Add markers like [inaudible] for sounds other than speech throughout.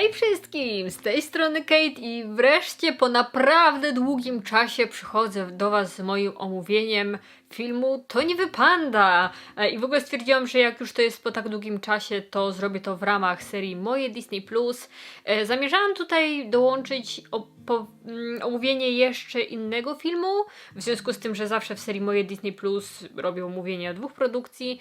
Hej wszystkim! Z tej strony Kate i wreszcie po naprawdę długim czasie przychodzę do Was z moim omówieniem filmu To nie wypanda! E, I w ogóle stwierdziłam, że jak już to jest po tak długim czasie, to zrobię to w ramach serii Moje Disney+. Plus. E, Zamierzałam tutaj dołączyć mm, omówienie jeszcze innego filmu, w związku z tym, że zawsze w serii Moje Disney Plus robię omówienia dwóch produkcji.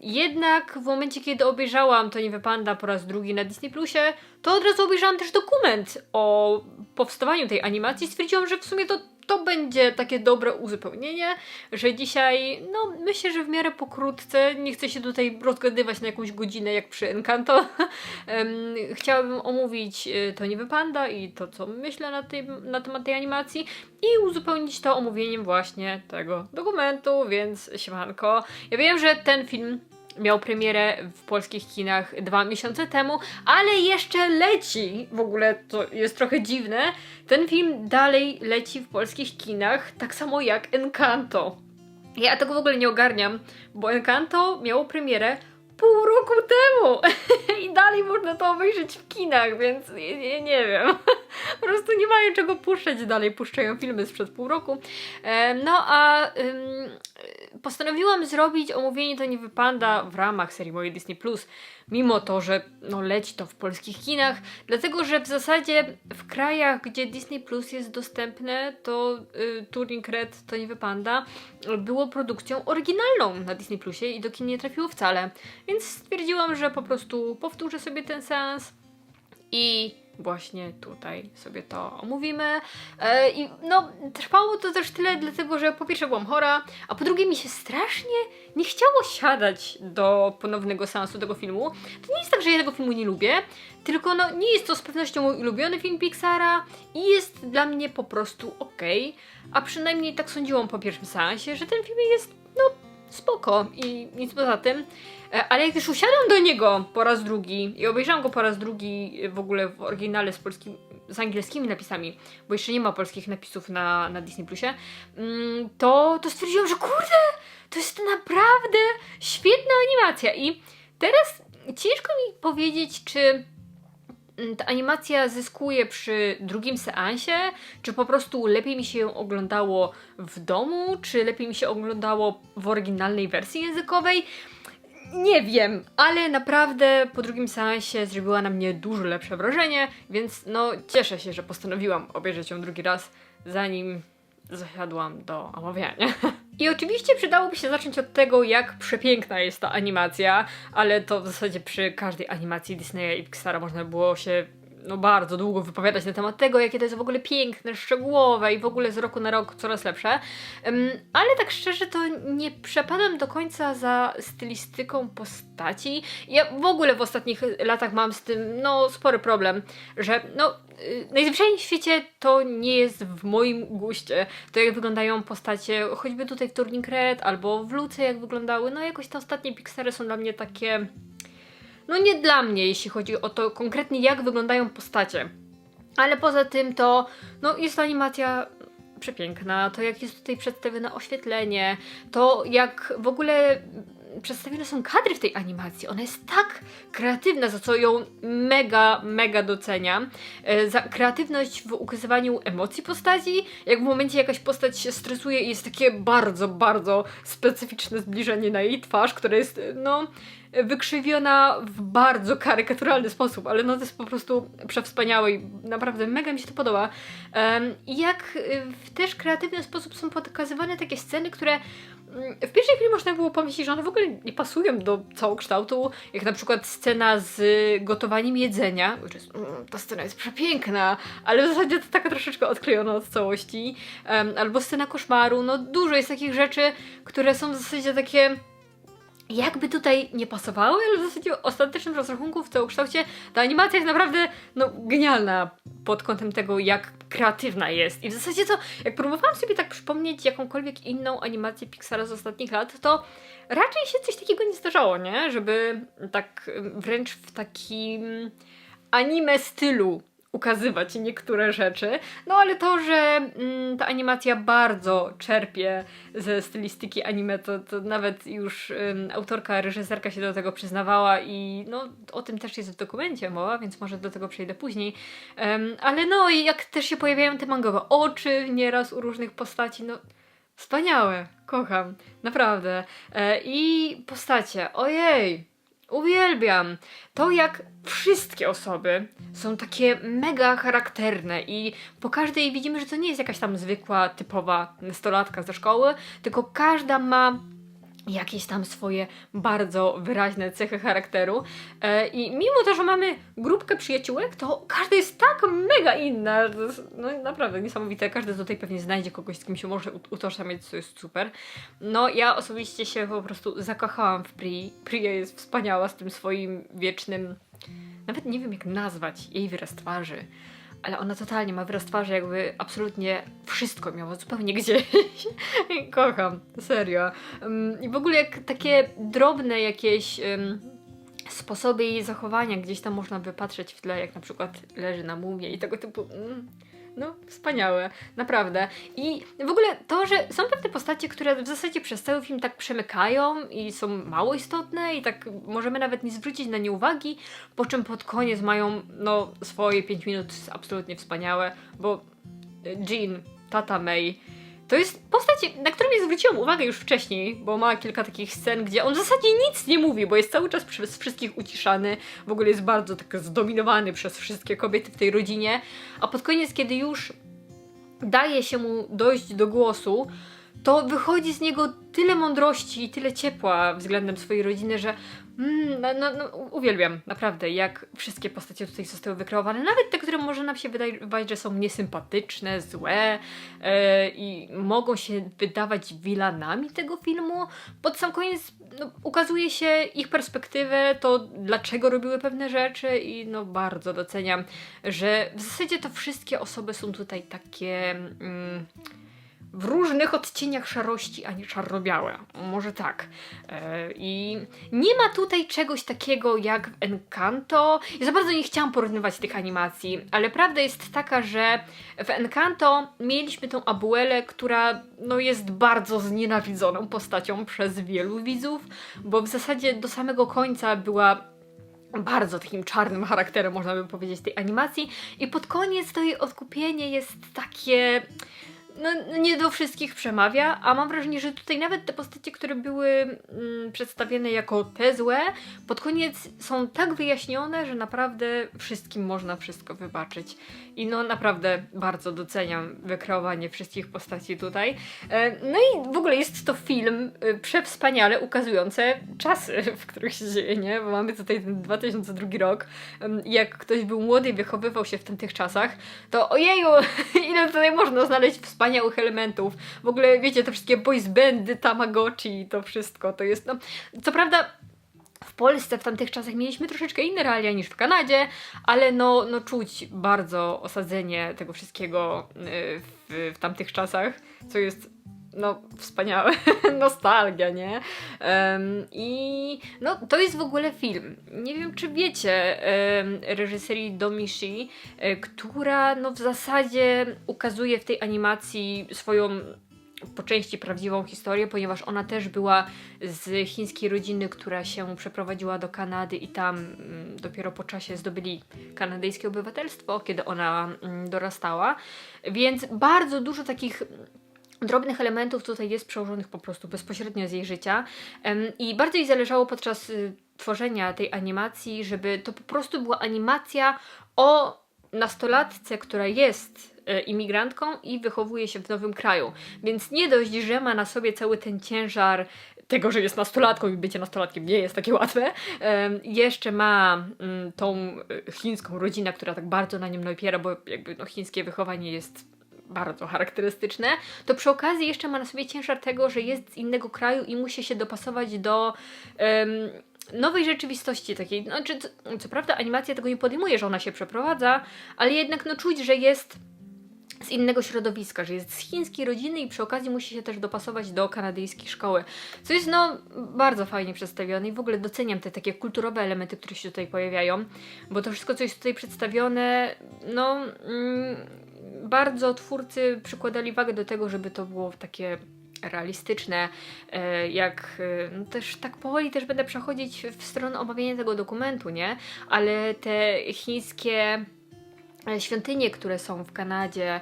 Jednak w momencie, kiedy obejrzałam To nie wypanda po raz drugi na Disney Plusie, to od razu obejrzałam też dokument o powstawaniu tej animacji. Stwierdziłam, że w sumie to to będzie takie dobre uzupełnienie, że dzisiaj, no myślę, że w miarę pokrótce, nie chcę się tutaj rozgadywać na jakąś godzinę jak przy Encanto. [laughs] Chciałabym omówić y, to nie wypanda i to, co myślę na, tej, na temat tej animacji i uzupełnić to omówieniem właśnie tego dokumentu, więc siemanko. Ja wiem, że ten film miał premierę w polskich kinach dwa miesiące temu, ale jeszcze leci. W ogóle to jest trochę dziwne. Ten film dalej leci w polskich kinach, tak samo jak Encanto. Ja tego w ogóle nie ogarniam, bo Encanto miało premierę pół roku temu [laughs] i dalej można to obejrzeć w kinach, więc nie, nie wiem. [laughs] Po prostu nie mają czego puszczać dalej, puszczają filmy sprzed pół roku. E, no a postanowiłam zrobić omówienie To nie wypanda w ramach serii mojej Disney Plus, mimo to, że no, leci to w polskich kinach, dlatego że w zasadzie w krajach, gdzie Disney Plus jest dostępne, to y, Turning Red To nie wypanda było produkcją oryginalną na Disney Plusie i do kin nie trafiło wcale. Więc stwierdziłam, że po prostu powtórzę sobie ten seans i właśnie tutaj sobie to omówimy. E, I no, trwało to też tyle, dlatego że po pierwsze byłam chora, a po drugie mi się strasznie nie chciało siadać do ponownego seansu tego filmu. To nie jest tak, że ja tego filmu nie lubię, tylko no, nie jest to z pewnością mój ulubiony film Pixara i jest dla mnie po prostu okej. A przynajmniej tak sądziłam po pierwszym seansie, że ten film jest spoko i nic poza tym. E, Ale jak już usiadłam do niego po raz drugi i obejrzałam go po raz drugi w ogóle w oryginale z polskim, z angielskimi napisami, bo jeszcze nie ma polskich napisów na, na Disney Plusie, mm, to, to stwierdziłam, że kurde, to jest naprawdę świetna animacja i teraz ciężko mi powiedzieć, czy ta animacja zyskuje przy drugim seansie, czy po prostu lepiej mi się ją oglądało w domu, czy lepiej mi się oglądało w oryginalnej wersji językowej. Nie wiem, ale naprawdę po drugim seansie zrobiła na mnie dużo lepsze wrażenie, więc no cieszę się, że postanowiłam obejrzeć ją drugi raz, zanim zasiadłam do omawiania. [laughs] I oczywiście przydałoby się zacząć od tego, jak przepiękna jest ta animacja, ale to w zasadzie przy każdej animacji Disneya i Pixara można było się no bardzo długo wypowiadać na temat tego, jakie to jest w ogóle piękne, szczegółowe i w ogóle z roku na rok coraz lepsze. Ale tak szczerze to nie przepadam do końca za stylistyką postaci. Ja w ogóle w ostatnich latach mam z tym no spory problem, że no y, najzwyczajniej w świecie to nie jest w moim guście. To jak wyglądają postacie, choćby tutaj w Turning Red albo w Luce jak wyglądały, no jakoś te ostatnie Pixary są dla mnie takie no nie dla mnie, jeśli chodzi o to konkretnie, jak wyglądają postacie. Ale poza tym to, no jest animacja przepiękna, to jak jest tutaj przedstawione oświetlenie, to jak w ogóle przedstawione są kadry w tej animacji. Ona jest tak kreatywna, za co ją mega, mega doceniam. E, Za kreatywność w ukazywaniu emocji postaci, jak w momencie jakaś postać się stresuje i jest takie bardzo, bardzo specyficzne zbliżenie na jej twarz, które jest, no, wykrzywiona w bardzo karykaturalny sposób, ale no to jest po prostu przewspaniałe i naprawdę mega mi się to podoba. I jak y, w też kreatywny sposób są pokazywane takie sceny, które w pierwszej chwili można było pomyśleć, że one w ogóle nie pasują do całokształtu, jak na przykład scena z gotowaniem jedzenia, mm, ta scena jest przepiękna, ale w zasadzie to taka troszeczkę odklejona od całości, albo scena koszmaru, no dużo jest takich rzeczy, które są w zasadzie takie jakby tutaj nie pasowały, ale w zasadzie ostatecznym rozrachunku w całokształcie ta animacja jest naprawdę no, genialna pod kątem tego, jak kreatywna jest. I w zasadzie to, jak próbowałam sobie tak przypomnieć jakąkolwiek inną animację Pixara z ostatnich lat, to raczej się coś takiego nie zdarzało, nie? Żeby tak wręcz w takim anime stylu ukazywać niektóre rzeczy. No ale to, że mm, ta animacja bardzo czerpie ze stylistyki anime, to, to nawet już autorka, reżyserka się do tego przyznawała i no o tym też jest w dokumencie mowa, więc może do tego przejdę później. Ale no i jak też się pojawiają te mangowe oczy nieraz u różnych postaci, no wspaniałe, kocham, naprawdę. E, I postacie, ojej, Uwielbiam. To, jak wszystkie osoby są takie mega charakterne i po każdej widzimy, że to nie jest jakaś tam zwykła, typowa nastolatka ze szkoły, tylko każda ma jakieś tam swoje bardzo wyraźne cechy charakteru. E, I mimo to, że mamy grupkę przyjaciółek, to każda jest tak mega inna. No naprawdę niesamowite. Każdy tutaj pewnie znajdzie kogoś, z kim się może ut- utożsamiać, co jest super. No, ja osobiście się po prostu zakochałam w Pri. Priya jest wspaniała z tym swoim wiecznym. Nawet nie wiem, jak nazwać jej wyraz twarzy. Ale ona totalnie ma wyraz twarzy, jakby absolutnie wszystko miała zupełnie gdzieś. [laughs] Kocham, serio. Ym, I w ogóle jak takie drobne jakieś ym, sposoby jej zachowania gdzieś tam można wypatrzeć w tle, jak na przykład leży na mumie i tego typu. Mm, no, wspaniałe, naprawdę. I w ogóle to, że są pewne postacie, które w zasadzie przez cały film tak przemykają i są mało istotne i tak możemy nawet nie zwrócić na nie uwagi, po czym pod koniec mają no swoje 5 minut absolutnie wspaniałe, bo Jean, tata May, to jest postać, na którą ja zwróciłam uwagę już wcześniej, bo ma kilka takich scen, gdzie on w zasadzie nic nie mówi, bo jest cały czas przez wszystkich uciszany, w ogóle jest bardzo tak zdominowany przez wszystkie kobiety w tej rodzinie, a pod koniec, kiedy już daje się mu dojść do głosu, to wychodzi z niego tyle mądrości i tyle ciepła względem swojej rodziny, że mm, no, no, no, uwielbiam naprawdę, jak wszystkie postacie tutaj zostały wykreowane. Nawet te, które może nam się wydawać, że są niesympatyczne, złe e, i mogą się wydawać wilanami tego filmu. Pod sam koniec no, ukazuje się ich perspektywę, to dlaczego robiły pewne rzeczy i no bardzo doceniam, że w zasadzie to wszystkie osoby są tutaj takie... Mm, w różnych odcieniach szarości, a nie czarno-białe. Może tak. E, I nie ma tutaj czegoś takiego jak w Encanto. Ja za bardzo nie chciałam porównywać tych animacji, ale prawda jest taka, że w Encanto mieliśmy tą Abuelę, która no, jest bardzo znienawidzoną postacią przez wielu widzów, bo w zasadzie do samego końca była bardzo takim czarnym charakterem, można by powiedzieć, tej animacji. I pod koniec to jej odkupienie jest takie no, nie do wszystkich przemawia, a mam wrażenie, że tutaj nawet te postacie, które były mm, przedstawione jako te złe, pod koniec są tak wyjaśnione, że naprawdę wszystkim można wszystko wybaczyć. I no naprawdę bardzo doceniam wykreowanie wszystkich postaci tutaj. E, no i w ogóle jest to film e, przewspaniale ukazujący czasy, [laughs] w których się dzieje, nie? Bo mamy tutaj ten 2002 rok. Jak ktoś był młody i wychowywał się w tamtych czasach, to ojeju, [laughs] ile tutaj można znaleźć wspaniałych elementów. W ogóle, wiecie, te wszystkie boys bandy, Tamagotchi i to wszystko, to jest, no, co prawda w Polsce w tamtych czasach mieliśmy troszeczkę inne realia niż w Kanadzie, ale no, no czuć bardzo osadzenie tego wszystkiego y, w, w tamtych czasach, co jest no wspaniałe, [laughs] nostalgia, nie? Em, I no to jest w ogóle film. Nie wiem, czy wiecie, em, reżyserii Domishi, e, która no w zasadzie ukazuje w tej animacji swoją po części prawdziwą historię, ponieważ ona też była z chińskiej rodziny, która się przeprowadziła do Kanady i tam mm, dopiero po czasie zdobyli kanadyjskie obywatelstwo, kiedy ona mm, dorastała. Więc bardzo dużo takich drobnych elementów tutaj jest przełożonych po prostu bezpośrednio z jej życia i bardzo jej zależało podczas y, tworzenia tej animacji, żeby to po prostu była animacja o nastolatce, która jest e, imigrantką i wychowuje się w nowym kraju. Więc nie dość, że ma na sobie cały ten ciężar tego, że jest nastolatką i bycie nastolatkiem nie jest takie łatwe. Jeszcze ma mm, tą e, chińską rodzinę, która tak bardzo na nim napiera, bo jakby no, chińskie wychowanie jest bardzo charakterystyczne, to przy okazji jeszcze ma na sobie ciężar tego, że jest z innego kraju i musi się dopasować do em, nowej rzeczywistości takiej. Znaczy, co, co prawda animacja tego nie podejmuje, że ona się przeprowadza, ale jednak no czuć, że jest z innego środowiska, że jest z chińskiej rodziny i przy okazji musi się też dopasować do kanadyjskiej szkoły. Co jest no bardzo fajnie przedstawione i w ogóle doceniam te takie kulturowe elementy, które się tutaj pojawiają, bo to wszystko, co jest tutaj przedstawione, no mm, bardzo twórcy przykładali wagę do tego, żeby to było takie realistyczne, e, jak e, no też tak powoli też będę przechodzić w stronę omawiania tego dokumentu, nie? Ale te chińskie e, świątynie, które są w Kanadzie,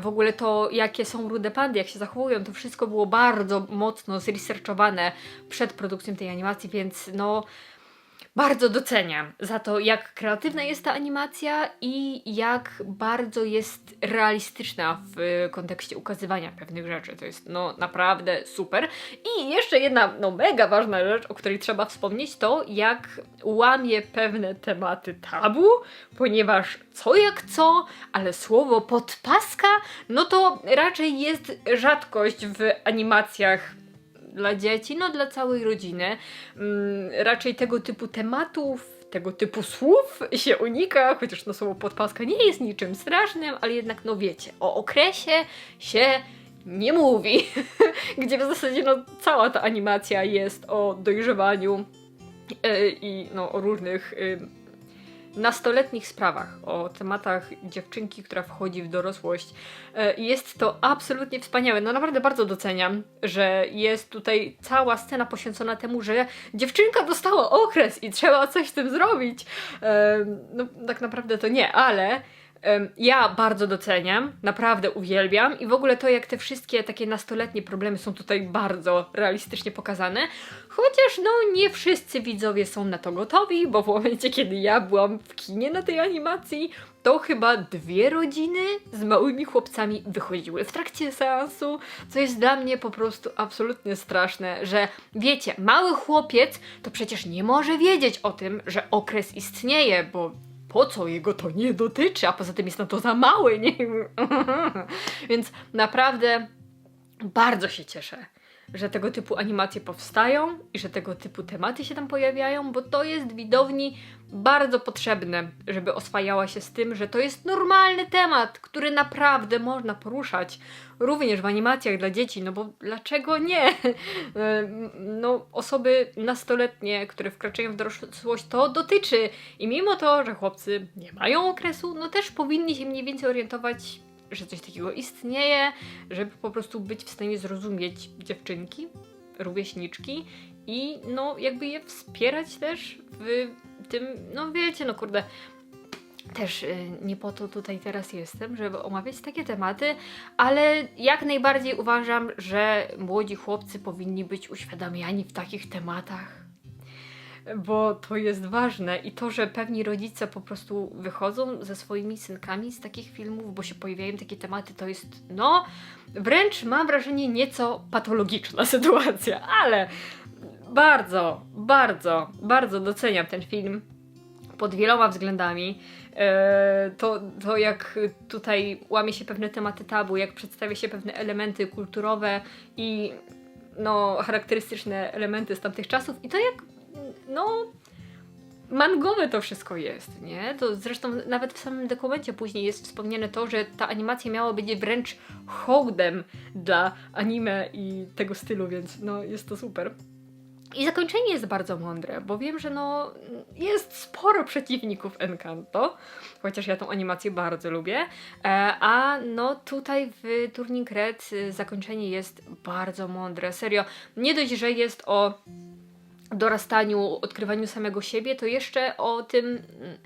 w ogóle to, jakie są rude pandy, jak się zachowują, to wszystko było bardzo mocno zresearchowane przed produkcją tej animacji, więc no bardzo doceniam za to, jak kreatywna jest ta animacja i jak bardzo jest realistyczna w kontekście ukazywania pewnych rzeczy. To jest no naprawdę super. I jeszcze jedna no mega ważna rzecz, o której trzeba wspomnieć, to jak łamie pewne tematy tabu, ponieważ co jak co, ale słowo podpaska, no to raczej jest rzadkość w animacjach dla dzieci, no dla całej rodziny. Mm, raczej tego typu tematów, tego typu słów się unika, chociaż no słowo podpaska nie jest niczym strasznym, ale jednak no wiecie, o okresie się nie mówi, [laughs] gdzie w zasadzie no cała ta animacja jest o dojrzewaniu e, i no o różnych y, nastoletnich sprawach, o tematach dziewczynki, która wchodzi w dorosłość. E, Jest to absolutnie wspaniałe. No naprawdę bardzo doceniam, że jest tutaj cała scena poświęcona temu, że dziewczynka dostała okres i trzeba coś z tym zrobić. E, No tak naprawdę to nie, ale ja bardzo doceniam, naprawdę uwielbiam i w ogóle to, jak te wszystkie takie nastoletnie problemy są tutaj bardzo realistycznie pokazane. Chociaż no nie wszyscy widzowie są na to gotowi, bo w momencie, kiedy ja byłam w kinie na tej animacji, to chyba dwie rodziny z małymi chłopcami wychodziły w trakcie seansu, co jest dla mnie po prostu absolutnie straszne, że wiecie, mały chłopiec to przecież nie może wiedzieć o tym, że okres istnieje, bo po co jego to nie dotyczy, a poza tym jest na to za mały, nie? [laughs] Więc naprawdę bardzo się cieszę, że tego typu animacje powstają i że tego typu tematy się tam pojawiają, bo to jest widowni bardzo potrzebne, żeby oswajała się z tym, że to jest normalny temat, który naprawdę można poruszać również w animacjach dla dzieci, no bo dlaczego nie? [laughs] No, osoby nastoletnie, które wkraczają w dorosłość, to dotyczy. I mimo to, że chłopcy nie mają okresu, no też powinni się mniej więcej orientować że coś takiego istnieje, żeby po prostu być w stanie zrozumieć dziewczynki, rówieśniczki i no jakby je wspierać też w tym, no wiecie, no kurde, też y, nie po to tutaj teraz jestem, żeby omawiać takie tematy, ale jak najbardziej uważam, że młodzi chłopcy powinni być uświadamiani w takich tematach bo to jest ważne. I to, że pewni rodzice po prostu wychodzą ze swoimi synkami z takich filmów, bo się pojawiają takie tematy, to jest no wręcz mam wrażenie nieco patologiczna [laughs] sytuacja, ale bardzo, bardzo, bardzo doceniam ten film pod wieloma względami. E, To, to jak tutaj łamie się pewne tematy tabu, jak przedstawia się pewne elementy kulturowe i no, charakterystyczne elementy z tamtych czasów. I to jak no mangowe to wszystko jest, nie? To zresztą nawet w samym dokumencie później jest wspomniane to, że ta animacja miała być wręcz hołdem dla anime i tego stylu, więc no jest to super. I zakończenie jest bardzo mądre, bo wiem, że no jest sporo przeciwników Encanto, chociaż ja tą animację bardzo lubię, e, a no tutaj w Turning Red y, zakończenie jest bardzo mądre, serio. Nie dość, że jest o dorastaniu, odkrywaniu samego siebie, to jeszcze o tym mm,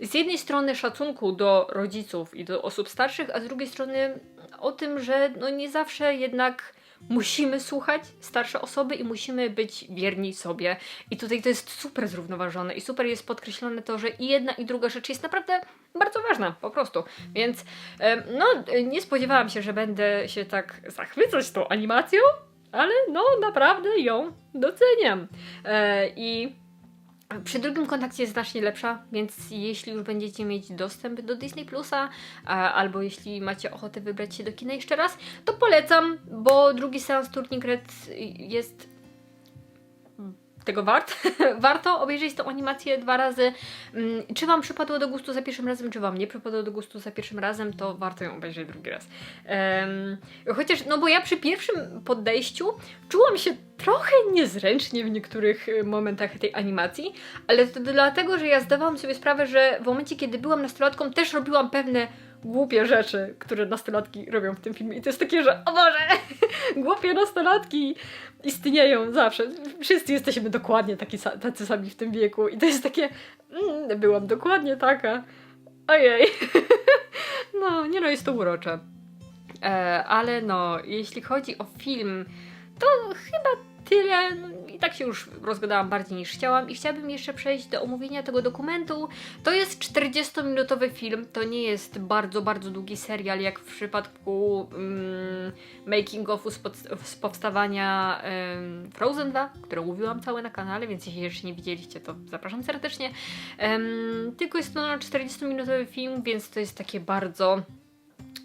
z jednej strony szacunku do rodziców i do osób starszych, a z drugiej strony o tym, że no nie zawsze jednak musimy słuchać starsze osoby i musimy być wierni sobie. I tutaj to jest super zrównoważone i super jest podkreślone to, że i jedna i druga rzecz jest naprawdę bardzo ważna, po prostu. Więc no, nie spodziewałam się, że będę się tak zachwycać tą animacją, ale no naprawdę ją doceniam. E, I przy drugim kontakcie jest znacznie lepsza, więc jeśli już będziecie mieć dostęp do Disney Plusa, albo jeśli macie ochotę wybrać się do kina jeszcze raz, to polecam, bo drugi seans Turning Red jest tego wart. [laughs] Warto obejrzeć tą animację dwa razy. Mm, Czy Wam przypadło do gustu za pierwszym razem, czy Wam nie przypadło do gustu za pierwszym razem, to warto ją obejrzeć drugi raz. Em, chociaż, no bo ja przy pierwszym podejściu czułam się trochę niezręcznie w niektórych y, momentach tej animacji, ale to dlatego, że ja zdawałam sobie sprawę, że w momencie, kiedy byłam nastolatką, też robiłam pewne głupie rzeczy, które nastolatki robią w tym filmie. I to jest takie, że o Boże, [laughs] głupie nastolatki istnieją zawsze. Wszyscy jesteśmy dokładnie taki, tacy sami w tym wieku. I to jest takie, mm, byłam dokładnie taka. Ojej. [laughs] no, nie no, jest to urocze. E, ale no, jeśli chodzi o film, to chyba tyle. No, I tak się już rozgadałam bardziej niż chciałam. I chciałabym jeszcze przejść do omówienia tego dokumentu. To jest 40-minutowy film. To nie jest bardzo, bardzo długi serial, jak w przypadku mm, making ofu z, z powstawania em, Frozen 2, które mówiłam całe na kanale, więc jeśli jeszcze nie widzieliście, to zapraszam serdecznie. Em, tylko jest to 40-minutowy film, więc to jest takie bardzo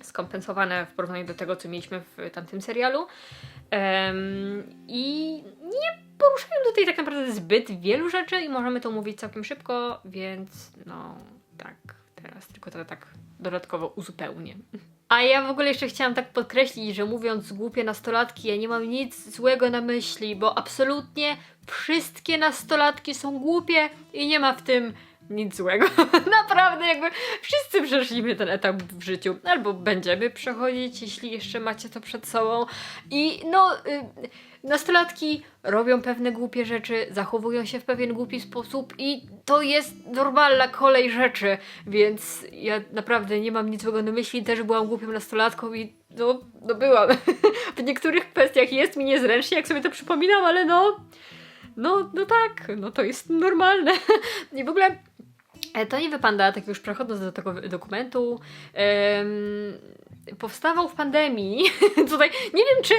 skompensowane w porównaniu do tego, co mieliśmy w tamtym serialu. Em, I nie poruszają tutaj tak naprawdę zbyt wielu rzeczy i możemy to mówić całkiem szybko, więc no tak, teraz tylko to tak dodatkowo uzupełnię. A ja w ogóle jeszcze chciałam tak podkreślić, że mówiąc głupie nastolatki, ja nie mam nic złego na myśli, bo absolutnie wszystkie nastolatki są głupie i nie ma w tym nic złego. [laughs] Naprawdę, jakby wszyscy przeszliśmy ten etap w życiu, albo będziemy przechodzić, jeśli jeszcze macie to przed sobą. I no, y, nastolatki robią pewne głupie rzeczy, zachowują się w pewien głupi sposób i to jest normalna kolej rzeczy, więc ja naprawdę nie mam nic złego na myśli, też byłam głupią nastolatką i no, no byłam. [laughs] w niektórych kwestiach jest mi niezręcznie, jak sobie to przypominam, ale no, no, no tak, no to jest normalne. [laughs] I w ogóle To nie wypanda, tak już przechodząc do tego dokumentu, powstawał w pandemii. [laughs] Tutaj nie wiem, czy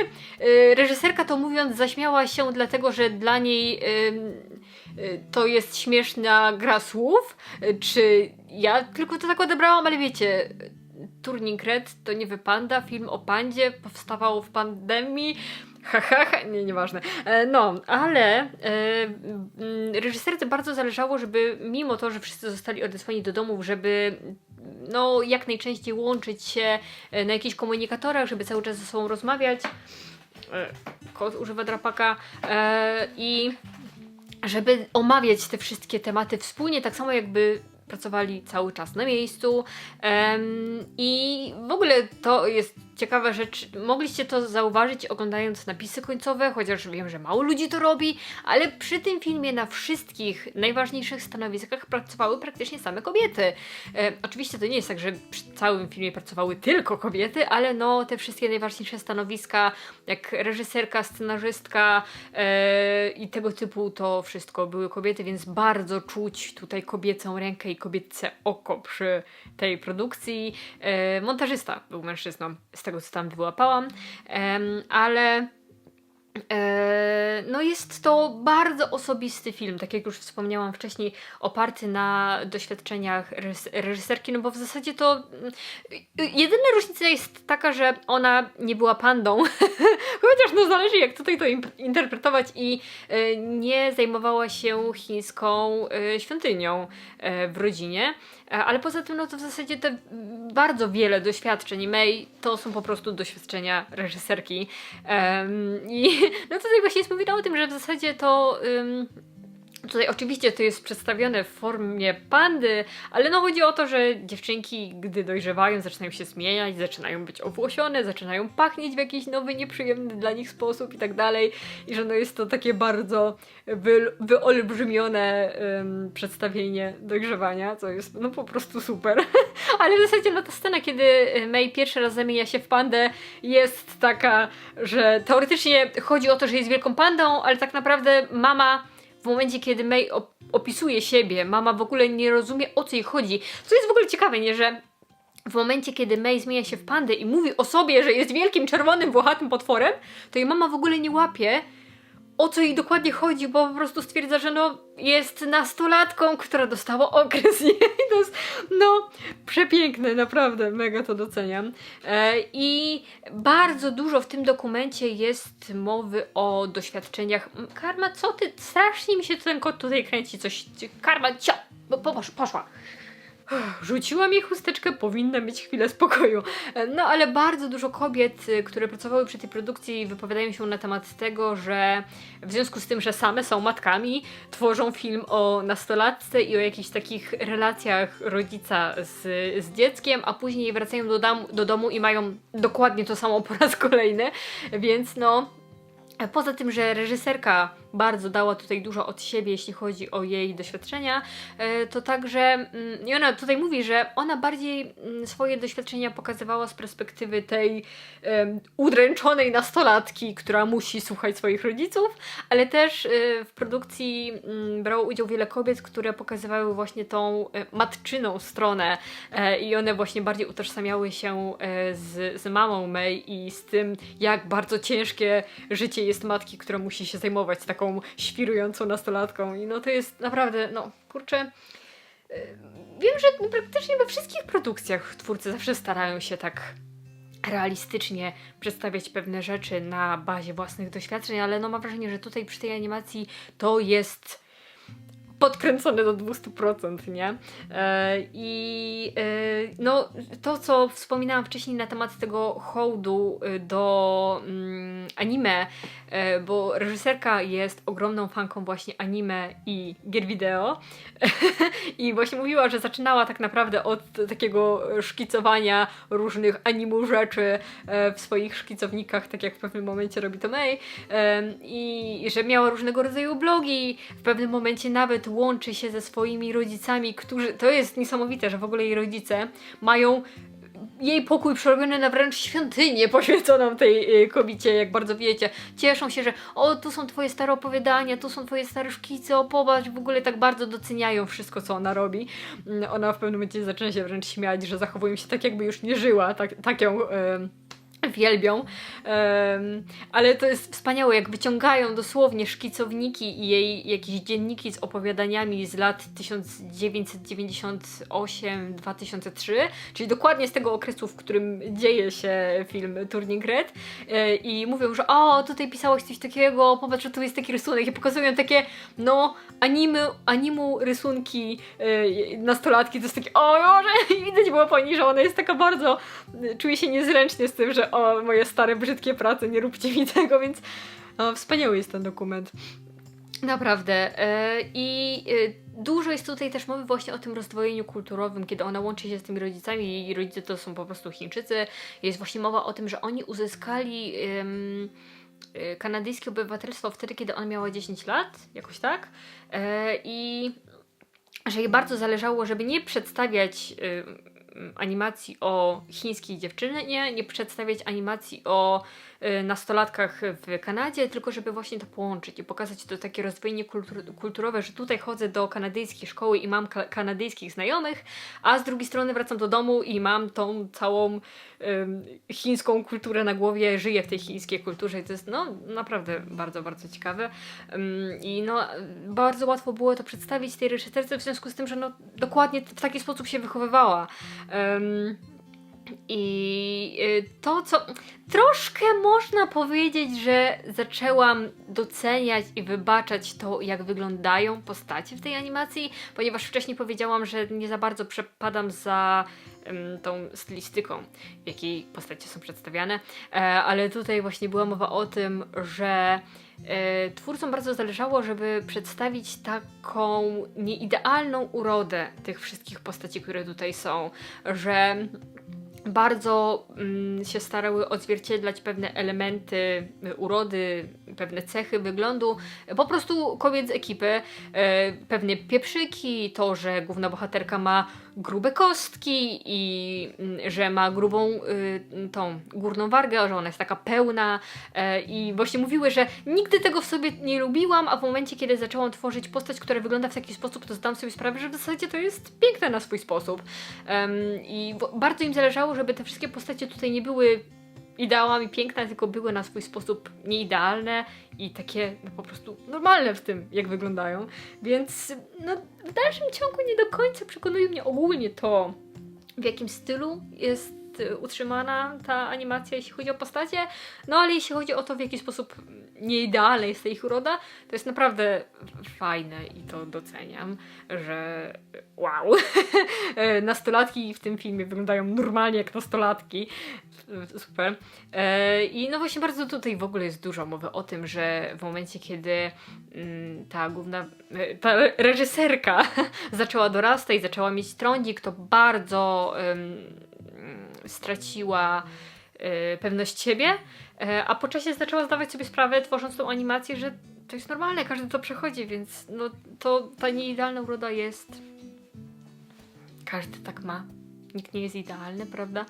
y, reżyserka to mówiąc zaśmiała się dlatego, że dla niej y, to jest śmieszna gra słów, czy ja tylko to tak odebrałam, ale wiecie, Turning Red to nie wypanda, film o pandzie powstawał w pandemii. Ha, ha, nie, nieważne. E, no, ale e, mm, reżyserce bardzo zależało, żeby mimo to, że wszyscy zostali odesłani do domów, żeby no, jak najczęściej łączyć się e, na jakichś komunikatorach, żeby cały czas ze sobą rozmawiać. Kot używa drapaka. I żeby omawiać te wszystkie tematy wspólnie, tak samo jakby pracowali cały czas na miejscu. I w ogóle to jest ciekawa rzecz. Mogliście to zauważyć oglądając napisy końcowe, chociaż wiem, że mało ludzi to robi, ale przy tym filmie na wszystkich najważniejszych stanowiskach pracowały praktycznie same kobiety. Oczywiście to nie jest tak, że przy całym filmie pracowały tylko kobiety, ale no te wszystkie najważniejsze stanowiska, jak reżyserka, scenarzystka e, i tego typu, to wszystko były kobiety, więc bardzo czuć tutaj kobiecą rękę i kobiece oko przy tej produkcji. E, montażysta był mężczyzną, z tego co tam wyłapałam, ale No jest to bardzo osobisty film, tak jak już wspomniałam wcześniej, oparty na doświadczeniach reżys- reżyserki, no bo w zasadzie to mm, jedyna różnica jest taka, że ona nie była pandą, [laughs] chociaż no zależy jak tutaj to interpretować i e, nie zajmowała się chińską e, świątynią e, w rodzinie, E, ale poza tym no to w zasadzie te bardzo wiele doświadczeń. May to są po prostu doświadczenia reżyserki. I [laughs] no tutaj właśnie jest o tym, że w zasadzie to. ym, Tutaj oczywiście to jest przedstawione w formie pandy, ale no chodzi o to, że dziewczynki, gdy dojrzewają, zaczynają się zmieniać, zaczynają być owłosione, zaczynają pachnieć w jakiś nowy, nieprzyjemny dla nich sposób i tak dalej. I że no jest to takie bardzo wy, wyolbrzymione ym, przedstawienie dojrzewania, co jest no po prostu super. [laughs] ale w zasadzie no ta scena, kiedy May pierwszy raz zamienia się w pandę jest taka, że teoretycznie chodzi o to, że jest wielką pandą, ale tak naprawdę mama w momencie, kiedy May op- opisuje siebie, mama w ogóle nie rozumie o co jej chodzi. Co jest w ogóle ciekawe, nie, że w momencie, kiedy May zmienia się w pandę i mówi o sobie, że jest wielkim, czerwonym, włochatym potworem, to jej mama w ogóle nie łapie, o co jej dokładnie chodzi, bo po prostu stwierdza, że no jest nastolatką, która dostała okres, [laughs] nie? I to jest, no, przepiękne, naprawdę, mega to doceniam. E, I bardzo dużo w tym dokumencie jest mowy o doświadczeniach. M, Karma, co ty? Strasznie mi się ten kot tutaj kręci, coś. Karma, cio! Po, poszła. Rzuciłam jej chusteczkę, powinna mieć chwilę spokoju. E, No ale bardzo dużo kobiet, y, które pracowały przy tej produkcji, wypowiadają się na temat tego, że w związku z tym, że same są matkami, tworzą film o nastolatce i o jakichś takich relacjach rodzica z, z dzieckiem, a później wracają do, dam, do domu i mają dokładnie to samo po raz kolejny. Więc no. Poza tym, że reżyserka bardzo dała tutaj dużo od siebie, jeśli chodzi o jej doświadczenia, e, to także mm, i ona tutaj mówi, że ona bardziej mm, swoje doświadczenia pokazywała z perspektywy tej udręczonej nastolatki, która musi słuchać swoich rodziców, ale też e, w produkcji mm, brało udział wiele kobiet, które pokazywały właśnie tą e, matczyną stronę i one właśnie bardziej utożsamiały się z, z mamą May i z tym, jak bardzo ciężkie życie jest matki, która musi się zajmować taką świrującą nastolatką. I no to jest naprawdę, no kurczę, e, wiem, że praktycznie we wszystkich produkcjach twórcy zawsze starają się tak realistycznie przedstawiać pewne rzeczy na bazie własnych doświadczeń, ale no mam wrażenie, że tutaj przy tej animacji to jest podkręcone do 200%, nie? E, I e, no to, co wspominałam wcześniej na temat tego hołdu y, do mm, anime, e, bo reżyserka jest ogromną fanką właśnie anime i gier wideo [laughs] i właśnie mówiła, że zaczynała tak naprawdę od takiego szkicowania różnych animu rzeczy w swoich szkicownikach, tak jak w pewnym momencie robi to May i że miała różnego rodzaju blogi, w pewnym momencie nawet łączy się ze swoimi rodzicami, którzy, to jest niesamowite, że w ogóle jej rodzice mają jej pokój przerobiony na wręcz świątynię [laughs] poświęconą tej y, kobicie, jak bardzo wiecie. Cieszą się, że o, tu są twoje stare opowiadania, tu są twoje stare szkice, o popatrz, w ogóle tak bardzo doceniają wszystko, co ona robi. Mm, Ona w pewnym momencie zaczyna się wręcz śmiać, że zachowują się tak, jakby już nie żyła, tak, tak ją... wielbią, ale to jest wspaniałe, jak wyciągają dosłownie szkicowniki i jej jakieś dzienniki z opowiadaniami z lat 1998-2003, czyli dokładnie z tego okresu, w którym dzieje się film Turning Red. E, i mówią, że o, tutaj pisałaś coś takiego, popatrz, że tu jest taki rysunek. I pokazują takie, no, animy, animu rysunki e, nastolatki, to jest takie, o Boże, i [laughs] widać było po że ona jest taka bardzo, e, czuje się niezręcznie z tym, że o, moje stare, brzydkie prace, nie róbcie mi tego, więc o, wspaniały jest ten dokument. Naprawdę. e, I e, dużo jest tutaj też mowy właśnie o tym rozdwojeniu kulturowym, kiedy ona łączy się z tymi rodzicami. Jej rodzice to są po prostu Chińczycy. Jest właśnie mowa o tym, że oni uzyskali e, kanadyjskie obywatelstwo wtedy, kiedy ona miała 10 lat, jakoś tak. I że jej bardzo zależało, żeby nie przedstawiać animacji o chińskiej dziewczynie, nie przedstawiać animacji o nastolatkach w Kanadzie, tylko żeby właśnie to połączyć i pokazać to takie rozdwojenie kultur kulturowe, że tutaj chodzę do kanadyjskiej szkoły i mam ka kanadyjskich znajomych, a z drugiej strony wracam do domu i mam tą całą ym, chińską kulturę na głowie, żyję w tej chińskiej kulturze i to jest no naprawdę bardzo, bardzo ciekawe. Ym, I no bardzo łatwo było to przedstawić tej reżyserce w związku z tym, że no dokładnie w taki sposób się wychowywała. Ym, i y, to, co troszkę można powiedzieć, że zaczęłam doceniać i wybaczać to, jak wyglądają postacie w tej animacji, ponieważ wcześniej powiedziałam, że nie za bardzo przepadam za em, tą stylistyką, w jakiej postacie są przedstawiane, e, ale tutaj właśnie była mowa o tym, że e, twórcom bardzo zależało, żeby przedstawić taką nieidealną urodę tych wszystkich postaci, które tutaj są, że bardzo mm, się starały odzwierciedlać pewne elementy y, urody, pewne cechy wyglądu po prostu kobiet z ekipy. E, pewne pieprzyki, to, że główna bohaterka ma grube kostki i mm, że ma grubą y, tą górną wargę, że ona jest taka pełna e, i właśnie mówiły, że nigdy tego w sobie nie lubiłam, a w momencie, kiedy zaczęłam tworzyć postać, która wygląda w taki sposób, to zdałam sobie sprawę, że w zasadzie to jest piękne na swój sposób. I bardzo im zależało, żeby te wszystkie postacie tutaj nie były ideałami piękne, tylko były na swój sposób nieidealne i takie no, po prostu normalne w tym, jak wyglądają. Więc no, w dalszym ciągu nie do końca przekonuje mnie ogólnie to, w jakim stylu jest y, utrzymana ta animacja, jeśli chodzi o postacie. No ale jeśli chodzi o to, w jaki sposób nieidealna jest ta ich uroda, to jest naprawdę fajne i to doceniam, że wow, [laughs] nastolatki w tym filmie wyglądają normalnie jak nastolatki. Super. E, I no właśnie bardzo tutaj w ogóle jest dużo mowy o tym, że w momencie, kiedy mm, ta główna, e, ta reżyserka [laughs] zaczęła dorastać, zaczęła mieć trądzik, to bardzo mm, straciła e, pewność siebie, a po czasie zaczęła zdawać sobie sprawę, tworząc tą animację, że to jest normalne, każdy to przechodzi, więc no to ta nieidealna uroda jest. Każdy tak ma. Nikt nie jest idealny, prawda?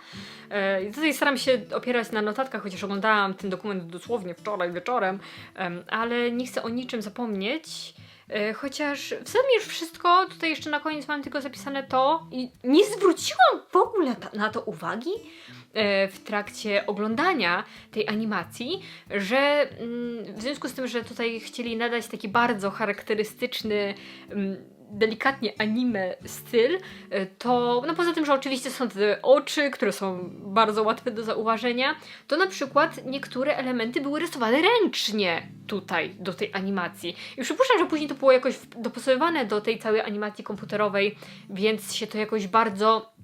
E, tutaj staram się opierać na notatkach, chociaż oglądałam ten dokument dosłownie wczoraj wieczorem, em, ale nie chcę o niczym zapomnieć. E, Chociaż w sumie już wszystko, tutaj jeszcze na koniec mam tylko zapisane to i nie zwróciłam w ogóle na to uwagi e, w trakcie oglądania tej animacji, że mm, w związku z tym, że tutaj chcieli nadać taki bardzo charakterystyczny mm, delikatnie anime styl, e, to no poza tym, że oczywiście są te oczy, które są bardzo łatwe do zauważenia, to na przykład niektóre elementy były rysowane ręcznie tutaj do tej animacji. I przypuszczam, że później to było jakoś dopasowywane do tej całej animacji komputerowej, więc się to jakoś bardzo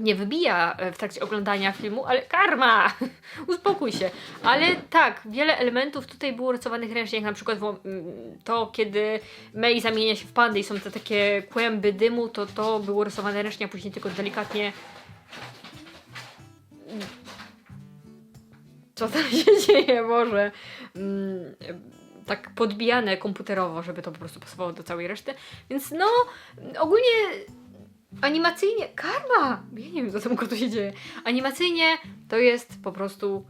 nie wybija e, w trakcie oglądania filmu, ale karma! [laughs] Uspokój się. Ale tak, wiele elementów tutaj było rysowanych ręcznie, jak na przykład to, kiedy Mei zamienia się w pandę i są te takie kłęby dymu, to to było rysowane ręcznie, a później tylko delikatnie... Co tam [laughs] się dzieje, może? Mm, tak podbijane komputerowo, żeby to po prostu pasowało do całej reszty. Więc no, ogólnie animacyjnie, karma! Ja nie wiem, co tam tu się dzieje. Animacyjnie to jest po prostu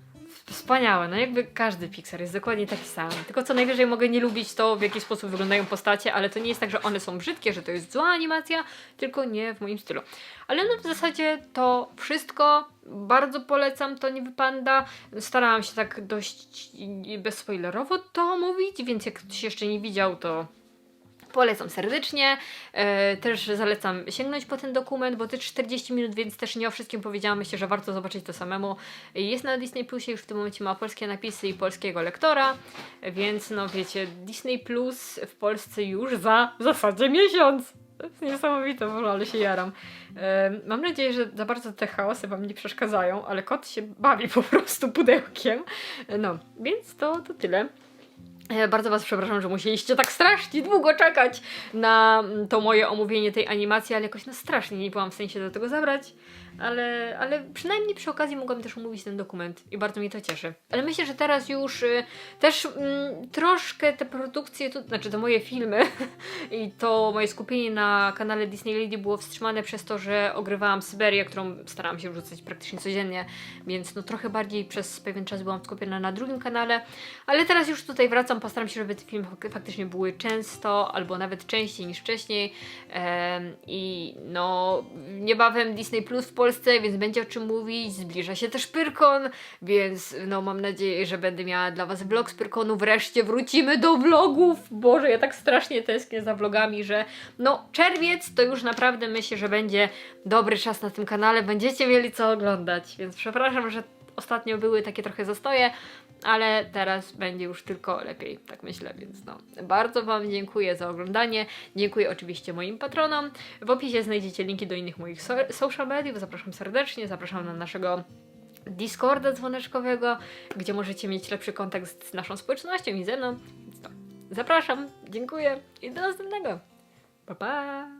wspaniałe. No jakby każdy Pixar jest dokładnie taki sam. Tylko co najwyżej mogę nie lubić to, w jaki sposób wyglądają postacie, ale to nie jest tak, że one są brzydkie, że to jest zła animacja, tylko nie w moim stylu. Ale no w zasadzie to wszystko. Bardzo polecam to nie wypanda. Starałam się tak dość bezspoilerowo to mówić, więc jak ktoś jeszcze nie widział, to Polecam serdecznie. E, też zalecam sięgnąć po ten dokument, bo to 40 minut, więc też nie o wszystkim powiedziałam. Myślę, że warto zobaczyć to samemu. Jest na Disney Plusie, już w tym momencie ma polskie napisy i polskiego lektora, więc no wiecie, Disney Plus w Polsce już za w zasadzie miesiąc. To jest niesamowite, Boże, ale się jaram. E, mam nadzieję, że za bardzo te chaosy Wam nie przeszkadzają, ale kot się bawi po prostu pudełkiem. E, No, więc to, to tyle. E, Bardzo Was przepraszam, że musieliście tak strasznie długo czekać na mm, to moje omówienie tej animacji, ale jakoś no strasznie nie byłam w stanie do tego zabrać. Ale, ale przynajmniej przy okazji mogłam też omówić ten dokument i bardzo mnie to cieszy. Ale myślę, że teraz już y, też mm, troszkę te produkcje, to, znaczy to moje filmy [laughs] i to moje skupienie na kanale Disney Lady było wstrzymane przez to, że ogrywałam Syberię, którą starałam się wrzucać praktycznie codziennie, więc no trochę bardziej przez pewien czas byłam skupiona na drugim kanale, ale teraz już tutaj wracam, postaram się, żeby te filmy fak- faktycznie były często, albo nawet częściej niż wcześniej Em, i no niebawem Disney Plus w Polsce, więc będzie o czym mówić, zbliża się też Pyrkon, więc no mam nadzieję, że będę miała dla Was vlog z Pyrkonu, wreszcie wrócimy do vlogów, Boże, ja tak strasznie tęsknię za vlogami, że no czerwiec to już naprawdę myślę, że będzie dobry czas na tym kanale, będziecie mieli co oglądać, więc przepraszam, że ostatnio były takie trochę zastoje, ale teraz będzie już tylko lepiej, tak myślę, więc no. Bardzo Wam dziękuję za oglądanie. Dziękuję oczywiście moim patronom. W opisie znajdziecie linki do innych moich so social mediów. Zapraszam serdecznie, zapraszam na naszego Discorda dzwoneczkowego, gdzie możecie mieć lepszy kontakt z naszą społecznością i ze mną. To. Zapraszam, dziękuję i do następnego. Pa pa!